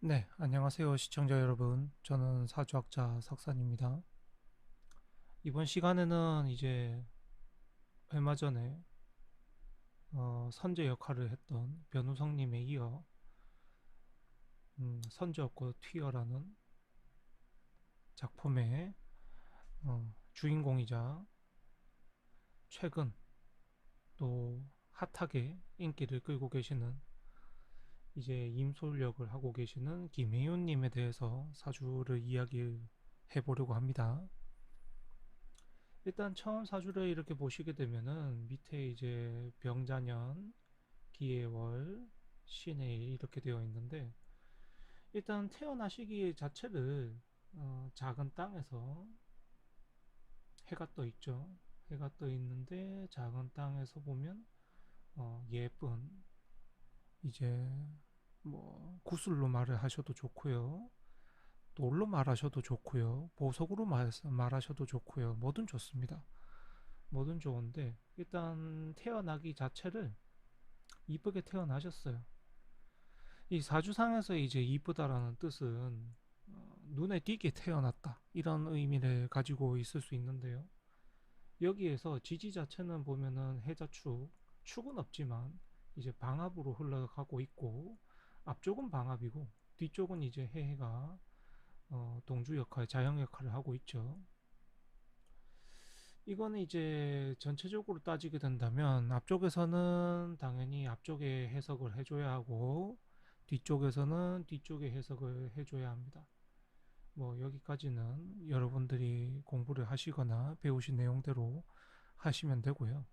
네, 안녕하세요, 시청자 여러분. 저는 사주학자 석산입니다. 이번 시간에는 이제 얼마 전에 어, 선제 역할을 했던 변우성님에 이어 음, 선제 없고 튀어라는 작품의 어, 주인공이자 최근 또 핫하게 인기를 끌고 계시는 이제 임솔력을 하고 계시는 김혜윤님에 대해서 사주를 이야기해 보려고 합니다. 일단 처음 사주를 이렇게 보시게 되면은 밑에 이제 병자년, 기해월, 신해일 이렇게 되어 있는데 일단 태어나시기 자체를 어, 작은 땅에서 해가 떠 있죠. 해가 떠 있는데 작은 땅에서 보면 어, 예쁜 이제 뭐 구슬로 말을 하셔도 좋고요. 돌로 말하셔도 좋고요. 보석으로 말, 말하셔도 좋고요. 뭐든 좋습니다. 뭐든 좋은데 일단 태어나기 자체를 이쁘게 태어나셨어요. 이 사주상에서 이제 이쁘다라는 뜻은 어, 눈에 띄게 태어났다 이런 의미를 가지고 있을 수 있는데요. 여기에서 지지 자체는 보면은 해자축 축은 없지만 이제 방압으로 흘러가고 있고 앞쪽은 방압이고 뒤쪽은 이제 해해가 어, 동주 역할, 자영 역할을 하고 있죠. 이거는 이제 전체적으로 따지게 된다면 앞쪽에서는 당연히 앞쪽에 해석을 해줘야 하고 뒤쪽에서는 뒤쪽에 해석을 해줘야 합니다. 뭐 여기까지는 여러분들이 공부를 하시거나 배우신 내용대로 하시면 되고요.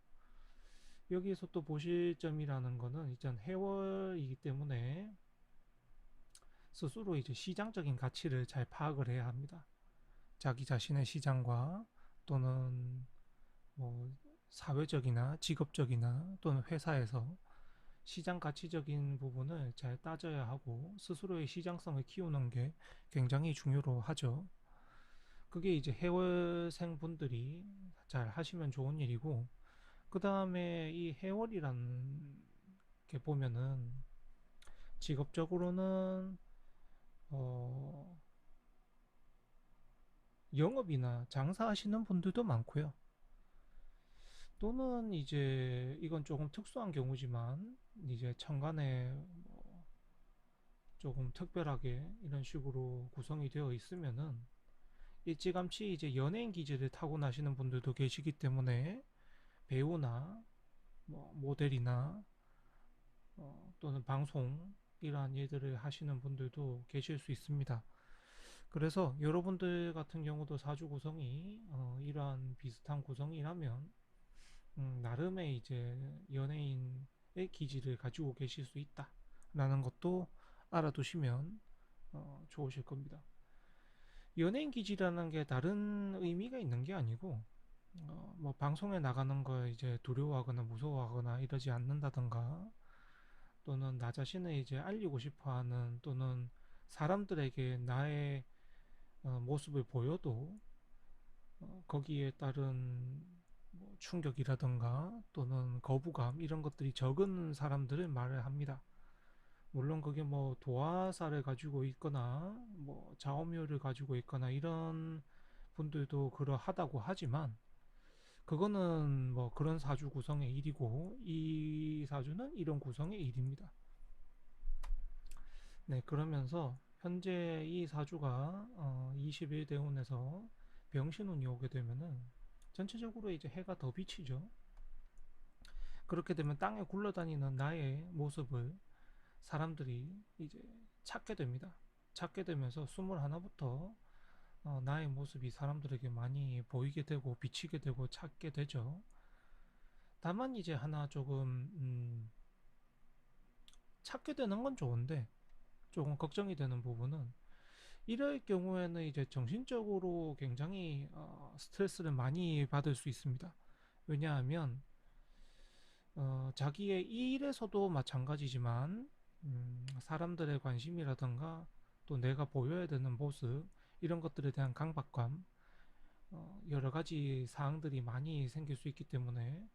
여기에서 또 보실 점이라는 거는 일단 해월이기 때문에 스스로 이제 시장적인 가치를 잘 파악을 해야 합니다. 자기 자신의 시장과 또는 뭐 사회적이나 직업적이나 또는 회사에서 시장 가치적인 부분을 잘 따져야 하고 스스로의 시장성을 키우는 게 굉장히 중요로 하죠. 그게 이제 해월생 분들이 잘 하시면 좋은 일이고 그 다음에 이 해월이란 게 보면은 직업적으로는 어, 영업이나 장사하시는 분들도 많고요. 또는 이제 이건 조금 특수한 경우지만 이제 천간에 뭐 조금 특별하게 이런 식으로 구성이 되어 있으면은 일찌감치 이제 연예인 기질을 타고나시는 분들도 계시기 때문에 배우나 뭐 모델이나 어, 또는 방송 이러한 일들을 하시는 분들도 계실 수 있습니다. 그래서 여러분들 같은 경우도 사주 구성이 어, 이러한 비슷한 구성이라면 음, 나름의 이제 연예인의 기질을 가지고 계실 수 있다라는 것도 알아두시면 어, 좋으실 겁니다. 연예인 기질이라는 게 다른 의미가 있는 게 아니고 어, 뭐 방송에 나가는 걸 이제 두려워하거나 무서워하거나 이러지 않는다던가 또는 나 자신을 이제 알리고 싶어 하는 또는 사람들에게 나의 어, 모습을 보여도 어, 거기에 따른 뭐 충격이라던가 또는 거부감 이런 것들이 적은 사람들을 말을 합니다. 물론 그게 뭐 도화사를 가지고 있거나 뭐 자오묘를 가지고 있거나 이런 분들도 그러하다고 하지만 그거는 뭐 그런 사주 구성의 일이고 이 사주는 이런 구성의 일입니다. 네, 그러면서 현재 이 사주가 어 21대운에서 병신운이 오게 되면은 전체적으로 이제 해가 더 비치죠. 그렇게 되면 땅에 굴러다니는 나의 모습을 사람들이 이제 찾게 됩니다. 찾게 되면서 21부터 어, 나의 모습이 사람들에게 많이 보이게 되고 비치게 되고 찾게 되죠. 다만 이제 하나 조금 음, 찾게 되는 건 좋은데 조금 걱정이 되는 부분은 이럴 경우에는 이제 정신적으로 굉장히 어, 스트레스를 많이 받을 수 있습니다. 왜냐하면 어, 자기의 일에서도 마찬가지지만 음, 사람들의 관심이라든가 또 내가 보여야 되는 모습 이런 것들에 대한 강박감 어, 여러 가지 사항들이 많이 생길 수 있기 때문에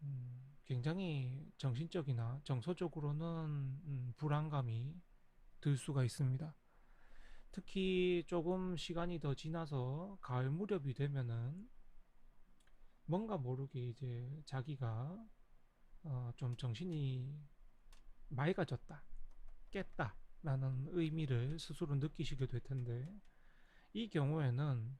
음, 굉장히 정신적이나 정서적으로는 음, 불안감이 들 수가 있습니다. 특히 조금 시간이 더 지나서 가을 무렵이 되면은 뭔가 모르게 이제 자기가 어, 좀 정신이 맑아졌다, 깼다 라는 의미를 스스로 느끼시게 될 텐데 이 경우에는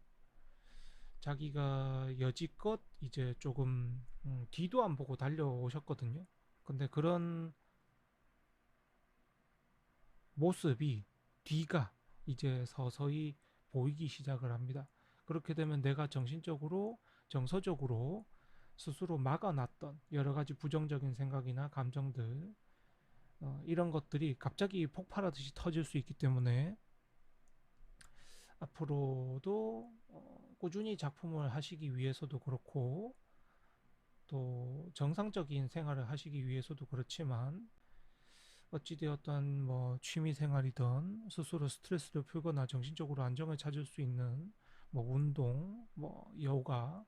자기가 여지껏 이제 조금 음, 뒤도 안 보고 달려오셨거든요. 근데 그런 모습이 뒤가 이제 서서히 보이기 시작을 합니다. 그렇게 되면 내가 정신적으로 정서적으로 스스로 막아놨던 여러 가지 부정적인 생각이나 감정들 어, 이런 것들이 갑자기 폭발하듯이 터질 수 있기 때문에 앞으로도 어, 꾸준히 작품을 하시기 위해서도 그렇고 또 정상적인 생활을 하시기 위해서도 그렇지만 어찌되었던 뭐 취미 생활이든 스스로 스트레스를 풀거나 정신적으로 안정을 찾을 수 있는 뭐 운동, 뭐 요가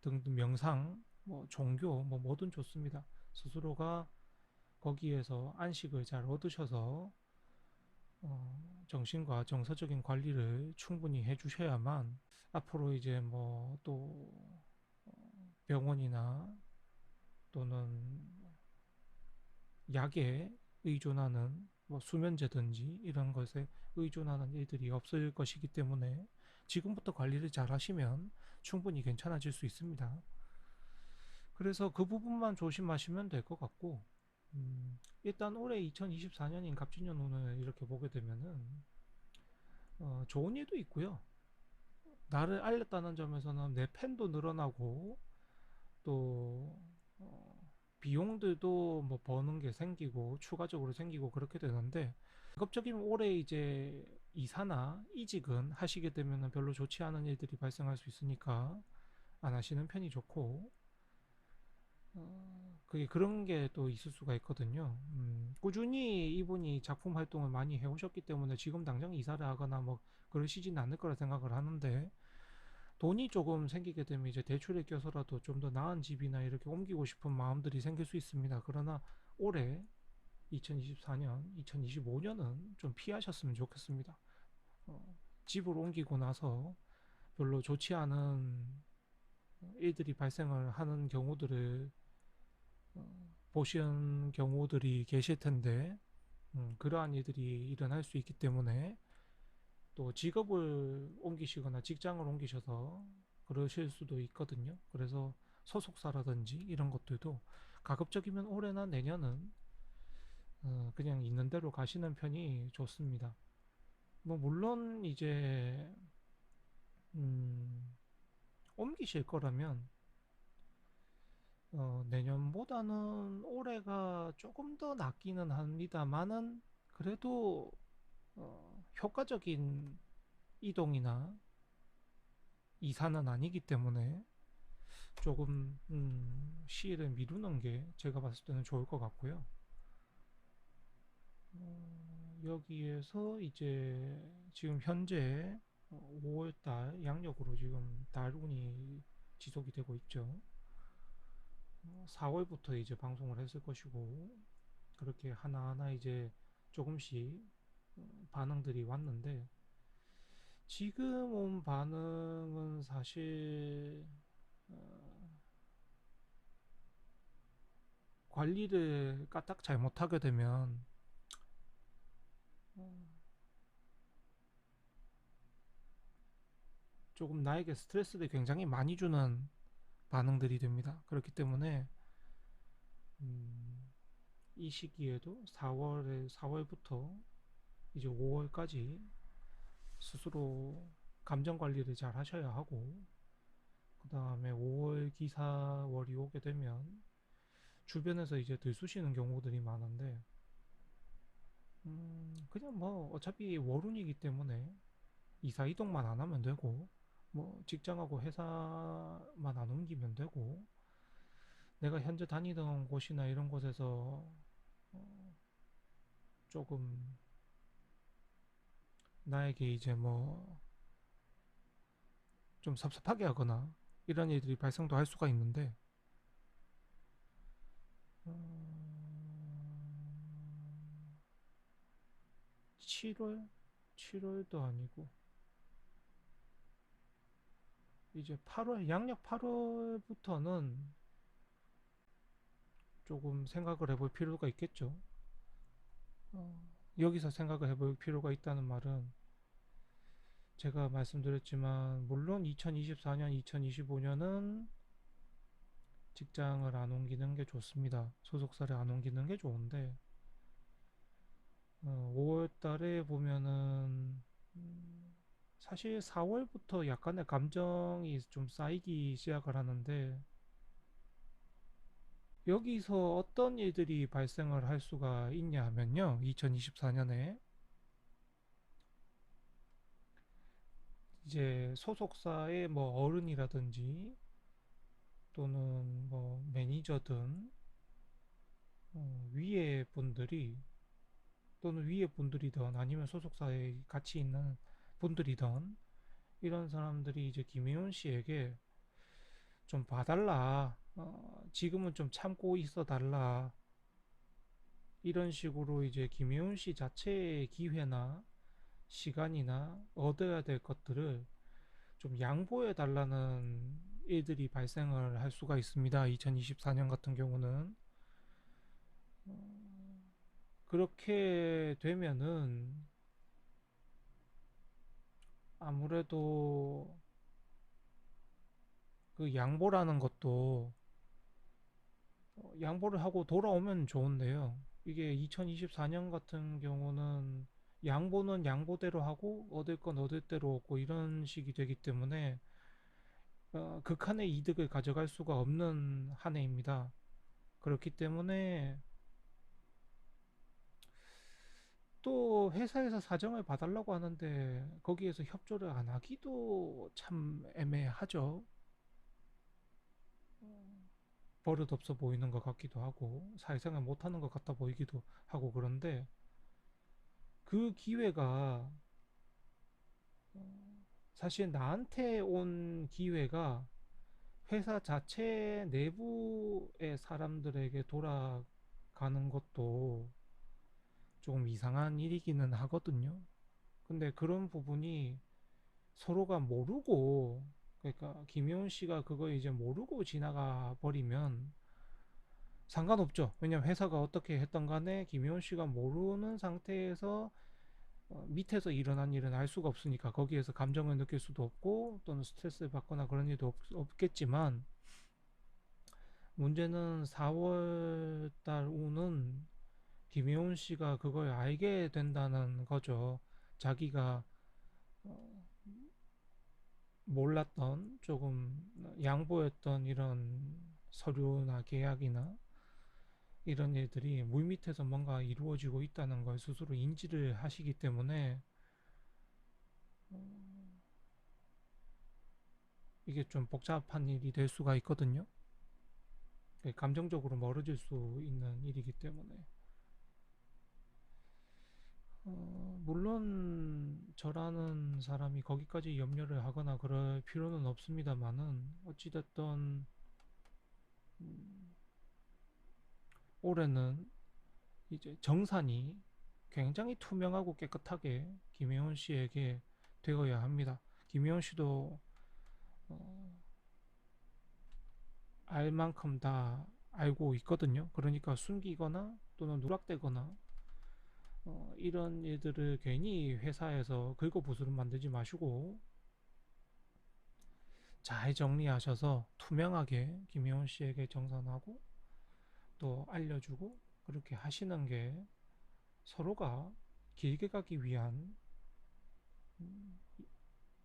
등등 명상, 뭐 종교 뭐 뭐든 좋습니다. 스스로가 거기에서 안식을 잘 얻으셔서 어, 정신과 정서적인 관리를 충분히 해주셔야만 앞으로 이제 뭐 또 병원이나 또는 약에 의존하는 뭐 수면제든지 이런 것에 의존하는 일들이 없을 것이기 때문에 지금부터 관리를 잘 하시면 충분히 괜찮아질 수 있습니다. 그래서 그 부분만 조심하시면 될 것 같고 음, 일단 올해 2024년인 갑진년 운을 이렇게 보게 되면은 어, 좋은 일도 있고요. 나를 알렸다는 점에서는 내 팬도 늘어나고 또 어, 비용들도 뭐 버는 게 생기고 추가적으로 생기고 그렇게 되는데 가급적이면 올해 이제 이사나 이직은 하시게 되면 별로 좋지 않은 일들이 발생할 수 있으니까 안 하시는 편이 좋고 어, 그게 그런 게 또 있을 수가 있거든요. 음, 꾸준히 이분이 작품 활동을 많이 해오셨기 때문에 지금 당장 이사를 하거나 뭐 그러시진 않을 거라 생각을 하는데 돈이 조금 생기게 되면 이제 대출에 껴서라도 좀 더 나은 집이나 이렇게 옮기고 싶은 마음들이 생길 수 있습니다. 그러나 올해 2024년, 2025년은 좀 피하셨으면 좋겠습니다. 어, 집을 옮기고 나서 별로 좋지 않은 일들이 발생을 하는 경우들을 어, 보시는 경우들이 계실 텐데 음, 그러한 일들이 일어날 수 있기 때문에 또 직업을 옮기시거나 직장을 옮기셔서 그러실 수도 있거든요. 그래서 소속사라든지 이런 것들도 가급적이면 올해나 내년은 어, 그냥 있는 대로 가시는 편이 좋습니다. 뭐 물론 이제 음, 옮기실 거라면 어, 내년보다는 올해가 조금 더 낫기는 합니다만은 그래도 어, 효과적인 이동이나 이사는 아니기 때문에 조금 음, 시일을 미루는 게 제가 봤을 때는 좋을 것 같고요. 어, 여기에서 이제 지금 현재 5월달 양력으로 지금 달운이 지속이 되고 있죠. 4월부터 어, 이제 방송을 했을 것이고 그렇게 하나하나 이제 조금씩 어, 반응들이 왔는데 지금 온 반응은 사실 어, 관리를 까딱 잘못하게 되면 조금 나에게 스트레스를 굉장히 많이 주는 반응들이 됩니다. 그렇기 때문에 음, 이 시기에도 4월에 4월부터 이제 5월까지 스스로 감정 관리를 잘 하셔야 하고 그 다음에 5월 기사월이 오게 되면 주변에서 이제 들쑤시는 경우들이 많은데 음, 그냥 뭐 어차피 월운이기 때문에 이사 이동만 안 하면 되고 뭐 직장하고 회사만 안 옮기면 되고 내가 현재 다니던 곳이나 이런 곳에서 어 조금 나에게 이제 뭐 좀 섭섭하게 하거나 이런 일들이 발생도 할 수가 있는데 어 7월? 7월도 아니고 이제 8월 양력 8월부터는 조금 생각을 해볼 필요가 있겠죠. 어, 여기서 생각을 해볼 필요가 있다는 말은 제가 말씀드렸지만 물론 2024년, 2025년은 직장을 안 옮기는 게 좋습니다. 소속사를 안 옮기는 게 좋은데 어, 5월 달에 보면은 음, 사실 4월부터 약간의 감정이 좀 쌓이기 시작을 하는데 여기서 어떤 일들이 발생을 할 수가 있냐 하면요. 2024년에 이제 소속사의 뭐 어른이라든지 또는 뭐 매니저든 어, 위에 분들이 또는 위에 분들이든 아니면 소속사에 같이 있는 분들이든 이런 사람들이 이제 김혜원 씨에게 좀 봐달라. 어, 지금은 좀 참고 있어 달라. 이런 식으로 이제 김혜원 씨 자체의 기회나 시간이나 얻어야 될 것들을 좀 양보해 달라는 일들이 발생을 할 수가 있습니다. 2024년 같은 경우는. 어, 그렇게 되면은 아무래도 그 양보라는 것도 어, 양보를 하고 돌아오면 좋은데요. 이게 2024년 같은 경우는 양보는 양보대로 하고 얻을 건 얻을 대로 얻고 이런 식이 되기 때문에 어, 극한의 이득을 가져갈 수가 없는 한 해입니다. 그렇기 때문에 또 회사에서 사정을 봐달라고 하는데 거기에서 협조를 안 하기도 참 애매하죠. 버릇 없어 보이는 것 같기도 하고 사회생활 못하는 것 같아 보이기도 하고 그런데 그 기회가 어, 사실 나한테 온 기회가 회사 자체 내부의 사람들에게 돌아가는 것도 조금 이상한 일이기는 하거든요. 근데 그런 부분이 서로가 모르고 그러니까 김효은 씨가 그거 이제 모르고 지나가 버리면 상관없죠. 왜냐면 회사가 어떻게 했던 간에 김효은 씨가 모르는 상태에서 어, 밑에서 일어난 일은 알 수가 없으니까 거기에서 감정을 느낄 수도 없고 또는 스트레스를 받거나 그런 일도 없, 겠지만 문제는 4월 달 후는 김효은 씨가 그걸 알게 된다는 거죠. 자기가 어, 몰랐던 조금 양보했던 이런 서류나 계약이나 이런 일들이 물 밑에서 뭔가 이루어지고 있다는 걸 스스로 인지를 하시기 때문에 어, 이게 좀 복잡한 일이 될 수가 있거든요. 감정적으로 멀어질 수 있는 일이기 때문에 어, 물론 저라는 사람이 거기까지 염려를 하거나 그럴 필요는 없습니다만은 어찌됐든 음, 올해는 이제 정산이 굉장히 투명하고 깨끗하게 김혜원 씨에게 되어야 합니다. 김혜원 씨도 어, 알 만큼 다 알고 있거든요. 그러니까 숨기거나 또는 누락되거나 어, 이런 일들을 괜히 회사에서 긁어부스럼 만들지 마시고 잘 정리하셔서 투명하게 김혜원 씨에게 정산하고 또 알려주고 그렇게 하시는 게 서로가 길게 가기 위한 음,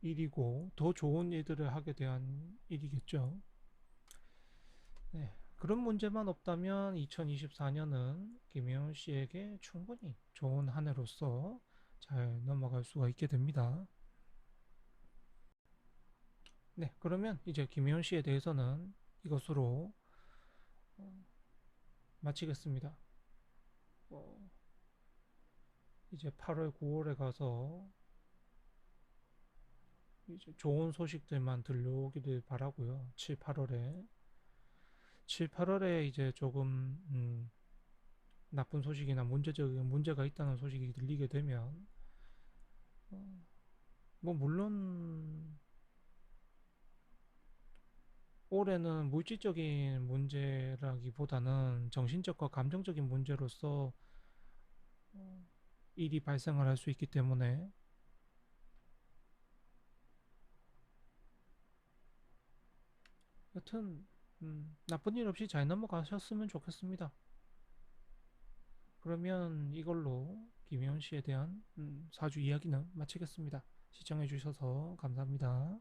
일이고 더 좋은 일들을 하게 대한 일이겠죠. 네. 그런 문제만 없다면 2024년은 김혜원 씨에게 충분히 좋은 한 해로서 잘 넘어갈 수가 있게 됩니다. 네, 그러면 이제 김혜원 씨에 대해서는 이것으로 어, 마치겠습니다. 어, 이제 8월, 9월에 가서 이제 좋은 소식들만 들려오기를 바라고요. 7, 8월에 7, 8월에 이제 조금 음, 나쁜 소식이나 문제적인 문제가 있다는 소식이 들리게 되면 어, 뭐 물론 올해는 물질적인 문제라기보다는 정신적과 감정적인 문제로서 어, 일이 발생을 할 수 있기 때문에 여튼 음, 나쁜 일 없이 잘 넘어가셨으면 좋겠습니다. 그러면 이걸로 김혜원 씨에 대한 음, 사주 이야기는 마치겠습니다. 시청해 주셔서 감사합니다.